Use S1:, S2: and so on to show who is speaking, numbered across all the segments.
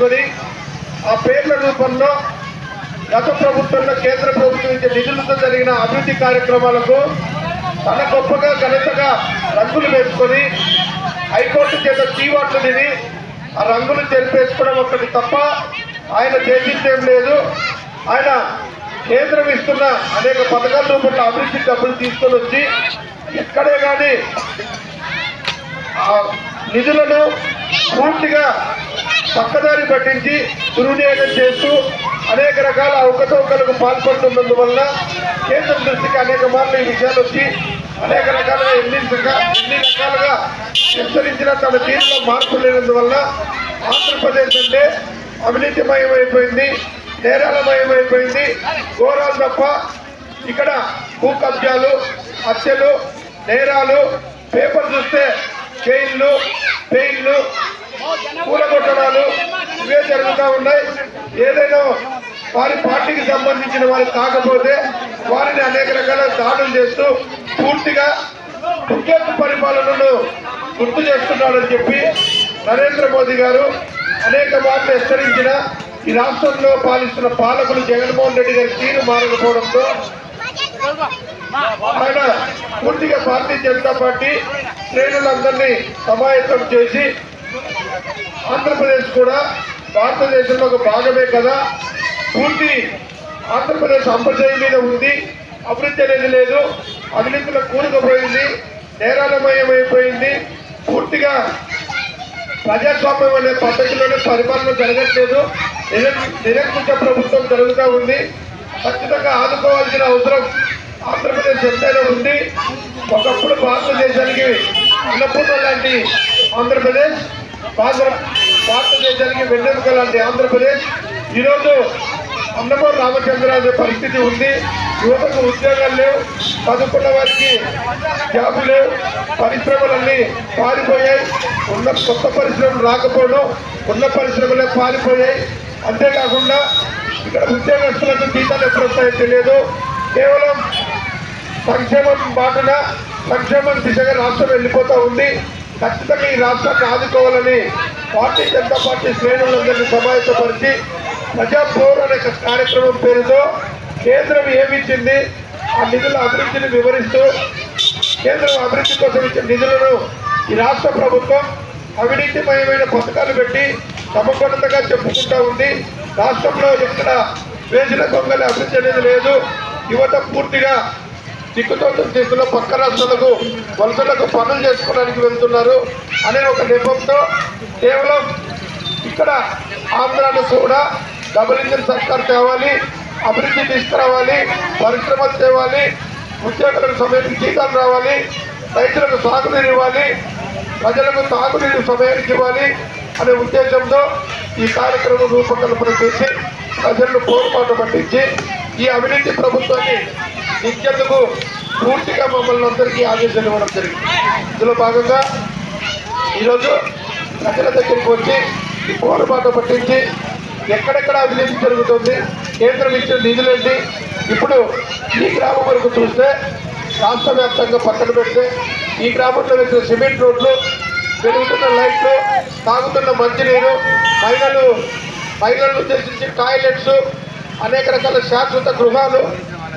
S1: పెట్టుకొని ఆ పేర్ల రూపంలో గత ప్రభుత్వంలో కేంద్ర ప్రభుత్వం ఇచ్చే నిధులతో జరిగిన అభివృద్ధి కార్యక్రమాలకు తన గొప్పగా ఘనతగా రంగులు వేసుకొని హైకోర్టు చేత తీవాట్లు తిని ఆ రంగులు తెలిపేసుకోవడం ఒక్కటి తప్ప ఆయన చేసిందేం లేదు. ఆయన కేంద్రం ఇస్తున్న అనేక పథకాల రూపంలో అభివృద్ధి డబ్బులు తీసుకొని వచ్చి ఎక్కడే కానీ ఆ నిధులను పూర్తిగా పక్కదారి పట్టించి దుర్వినియోగం చేస్తూ అనేక రకాల అవకతవకలకు పాల్పడుతున్నందువల్ల కేంద్రం దృష్టికి అనేక మార్లు ఈ విషయాలు వచ్చి అనేక రకాలుగా ఎన్ని ఎన్ని రకాలుగా హెచ్చరించిన తన తీరులో మార్పు లేనందువల్ల ఆంధ్రప్రదేశ్ అంటే అవినీతిమయమైపోయింది నేరాలమయమైపోయింది ఘోరాలు తప్ప ఇక్కడ భూ కబ్జాలు హత్యలు నేరాలు పేపర్ చూస్తే జైళ్ళు పూల కూలగొట్టడాలు ఇవే జరుగుతూ ఉన్నాయి. ఏదైనా వారి పార్టీకి సంబంధించిన వారు కాకపోతే వారిని అనేక రకాల దాడులు చేస్తూ పూర్తిగా ముఖ్యత్వ పరిపాలనను గుర్తు చేస్తున్నాడని చెప్పి నరేంద్ర మోదీ గారు అనేక మార్లు హెచ్చరించిన ఈ రాష్ట్రంలో పాలిస్తున్న పాలకులు జగన్మోహన్ రెడ్డి గారి తీరు మారకపోవడంతో ఆయన పూర్తిగా భారతీయ జనతా పార్టీ శ్రేణులందరినీ సమాయత్తం చేసి ఆంధ్రప్రదేశ్ కూడా భారతదేశంలో ఒక భాగమే కదా? పూర్తి ఆంధ్రప్రదేశ్ అంపజయం మీద ఉంది. అభివృద్ధి అనేది లేదు. అవినీతిలో కూరుకుపోయింది. నేరాలమయమైపోయింది. అయిపోయింది పూర్తిగా ప్రజాస్వామ్యం అనే పద్ధతిలోనే పరిపాలన జరగట్లేదు. నిరంకుశ ప్రభుత్వం జరుగుతూ ఉంది. ఖచ్చితంగా ఆదుకోవాల్సిన అవసరం ఆంధ్రప్రదేశ్ ఎంతైనా ఉంది. ఒకప్పుడు భారతదేశానికి అన్నపూర్ణ లాంటి ఆంధ్రప్రదేశ్ భారతదేశానికి వెన్నెముక లాంటి ఆంధ్రప్రదేశ్. ఈరోజు అన్నపూర్ రామచంద్రాజు పరిస్థితి ఉంది. యువతకు ఉద్యోగాలు లేవు. చదువుకున్న వారికి జాబు లేవు. పరిశ్రమలన్నీ పారిపోయాయి. ఉన్న కొత్త పరిశ్రమలు రాకపోవడం ఉన్న పరిశ్రమలే పారిపోయాయి. అంతేకాకుండా ఇక్కడ ఉద్యోగస్తులకు జీతాలు ఎప్పుడు వస్తాయో తెలియదు. కేవలం సంక్షేమం బాటన సంక్షేమం దిశగా రాష్ట్రం వెళ్ళిపోతూ ఉంది. ఖచ్చితంగా ఈ రాష్ట్రాన్ని ఆదుకోవాలని పార్టీ జనతా పార్టీ శ్రేణులందరినీ సమాయత్తపరిచి ప్రజాపోర్ అనే కార్యక్రమం పేరుతో కేంద్రం ఏమిచ్చింది ఆ నిధుల అభివృద్ధిని వివరిస్తూ కేంద్రం అభివృద్ధి కోసం ఇచ్చిన నిధులను ఈ రాష్ట్ర ప్రభుత్వం అవినీతిమయమైన పథకాలు పెట్టి సమకొన్నతగా చెప్పుకుంటా ఉంది. రాష్ట్రంలో ఎక్కడ వేసిన దొంగల అభివృద్ధి అనేది లేదు. యువత పూర్తిగా దిక్కుతో దిక్కులో పక్క రాష్ట్రాలకు వలసలకు పనులు చేసుకోవడానికి వెళ్తున్నారు అనే ఒక నెపంతో కేవలం ఇక్కడ ఆంధ్రాను కూడా డబుల్ ఇంజిన్ సర్కార్ తేవాలి అభివృద్ధి తీసుకురావాలి పరిశ్రమలు తేవాలి ఉద్యోగులకు సమయానికి జీతాలు రావాలి రైతులకు సాగునీరు ఇవ్వాలి ప్రజలకు తాగునీరు సమయానికి ఇవ్వాలి అనే ఉద్దేశంతో ఈ కార్యక్రమం రూపకల్పన చేసి ప్రజలను పోరుపాటు పట్టించి ఈ అవినీతి ప్రభుత్వాన్ని ఇచ్చేందుకు పూర్తిగా మమ్మల్ని అందరికీ ఆదేశాలు ఇవ్వడం జరిగింది. ఇందులో భాగంగా ఈరోజు ప్రజల దగ్గరికి వచ్చి ఈ పట్టించి ఎక్కడెక్కడ అభివృద్ధి జరుగుతుంది కేంద్రం ఇచ్చిన నిధులేంటి ఇప్పుడు ఈ గ్రామం వరకు చూస్తే రాష్ట్ర వ్యాప్తంగా పక్కన పెడితే ఈ గ్రామంలో వేసిన సిమెంట్ రోడ్లు పెరుగుతున్న లైట్లు తాగుతున్న మంచినీరు మహిళలు మహిళలను ఉద్దేశించి టాయిలెట్స్ అనేక రకాల శాశ్వత గృహాలు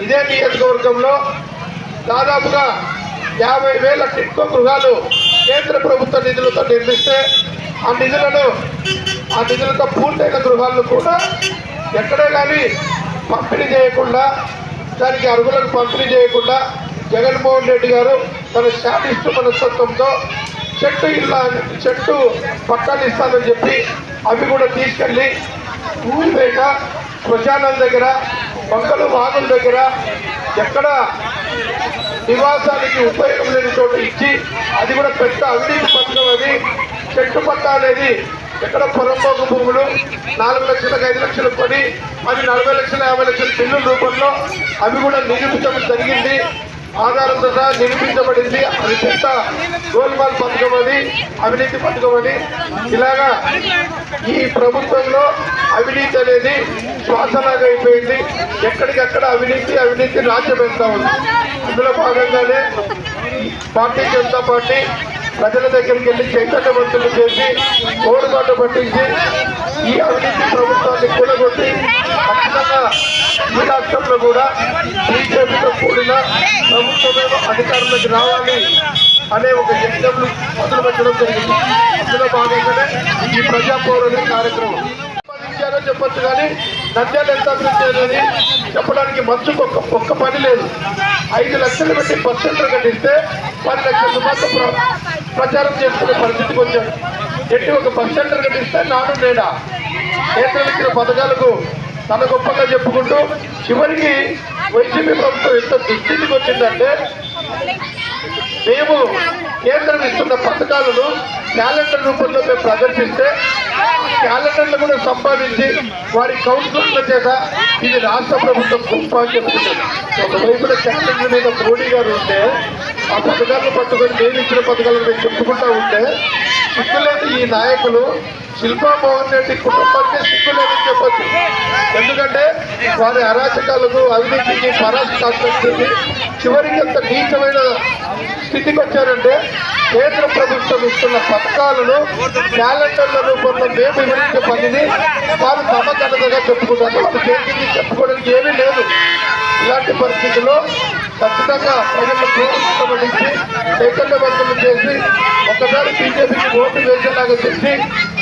S1: ఇదే నియోజకవర్గంలో దాదాపుగా యాభై వేల టిట్కో గృహాలు కేంద్ర ప్రభుత్వ నిధులతో నిర్మిస్తే ఆ నిధులను ఆ నిధులతో పూర్తయిన గృహాలను కూడా ఎక్కడే కానీ పంపిణీ చేయకుండా దానికి అర్హులకు పంపిణీ చేయకుండా జగన్మోహన్ రెడ్డి గారు తన శాటిస్టు మనస్తత్వంతో చెట్టు ఇల్లా చెట్టు పట్టాలు ఇస్తానని చెప్పి అవి కూడా తీసుకెళ్ళి ఊరి బయట శ్మశానాల దగ్గర మొక్కలు మాగుల దగ్గర ఎక్కడ నివాసానికి ఉపయోగం లేని చోట ఇచ్చి అది కూడా పెద్ద అవినీతి పథకం అది. చెట్టు పట్ట అనేది ఎక్కడ పొరంపోకు భూములు నాలుగు లక్షలకు ఐదు లక్షలు కొని అది నలభై లక్షల యాభై లక్షల బిల్లుల రూపంలో అవి కూడా నిరూపించడం జరిగింది. ఆధారంతో సహా నిరూపించబడింది. అది పెద్ద గోల్మాల్ పథకం అది అవినీతి పథకం అని ఇలాగా ఈ ప్రభుత్వంలో అవినీతి అనేది శ్వాసలాగా అయిపోయింది. ఎక్కడికక్కడ అవినీతి అవినీతి రాజ్యమేస్తా ఉంది. ఇందులో భాగంగానే పార్టీ జనతా పార్టీ ప్రజల దగ్గరికి వెళ్ళి చైతన్యవంతులు చేసి ఓడుబాటు పట్టించి ఈ అవినీతి ప్రభుత్వాన్ని కూలగొట్టి ఖచ్చితంగా ఈ రాష్ట్రంలో కూడా బీజేపీతో కూడిన ప్రభుత్వమే అధికారంలోకి రావాలి అనే ఒక యజ్ఞం మొదలు పెట్టడం జరిగింది. ఇందులో భాగంగానే ఈ ప్రజాపౌరణ కార్యక్రమం. సంపాదించారో చెప్పొచ్చు కానీ నంద్యాల ఎంత అభివృద్ధి అనేది చెప్పడానికి మంచుకు ఒక్క ఒక్క పని లేదు. ఐదు లక్షలు పెట్టి బస్ సెంటర్ కట్టిస్తే పది లక్షల మాత్రం ప్రచారం చేసుకునే పరిస్థితికి వచ్చాడు ఎట్టి ఒక బస్ సెంటర్ కట్టిస్తే నాను నేడా? కేంద్రం పథకాలకు తన గొప్పగా చెప్పుకుంటూ చివరికి వైసీపీ ప్రభుత్వం ఎంత దుస్థితికి వచ్చిందంటే మేము కేంద్రం పథకాలను క్యాలెండర్ రూపంలో మేము ప్రదర్శిస్తే క్యాలెండర్లు కూడా సంపాదించి వారి కౌన్సిలర్ల చేత ఇది రాష్ట్ర ప్రభుత్వం గొప్ప అని చెప్తున్నారు. ఒకవైపున క్యాలెండర్ మీద మోడీ గారు ఉంటే ఆ పథకాలను పట్టుకొని నేను ఇచ్చిన పథకాలను మేము చెప్పుకుంటా ఉంటే సిగ్గులేని ఈ నాయకులు. శిల్పా మోహన్ రెడ్డి కుటుంబానికి సిగ్గులేదని చెప్పచ్చు. ఎందుకంటే వారి అరాచకాలకు అవినీతికి పరాస్కాష్టికి చివరికి ఎంత నీచమైన స్థితికి వచ్చారంటే కేంద్ర ప్రభుత్వం ఇస్తున్న పథకాలను క్యాలెండర్ల రూపంలో మేము వివరించే పనిని వారు తమ చెప్పుకుంటారు. వారు చేసింది చెప్పుకోవడానికి ఏమీ లేదు. ఇలాంటి పరిస్థితుల్లో ఖచ్చితంగా ప్రజలను ప్రోత్సహించి చైతన్యవంతులు చేసి ఒకసారి బీజేపీకి ఓటు వేసేలాగా చేసి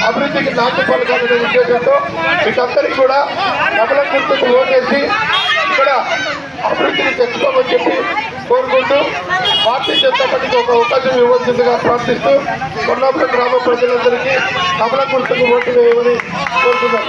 S1: అభివృద్ధికి నాటి పలకాలనే ఉద్దేశంతో మీకందరికీ కూడా కమల గుర్తుకు ఓటేసి ఇక్కడ అభివృద్ధిని తెచ్చుకోమని చెప్పి కోరుకుంటూ పార్టీ జనతా పార్టీకి ఒక అవకాశం ఇవ్వాల్సిందిగా ప్రార్థిస్తూ కొల్లాపురం గ్రామ ప్రజలందరికీ కమల గుర్తుకు ఓటు వేయమని కోరుతున్నాను.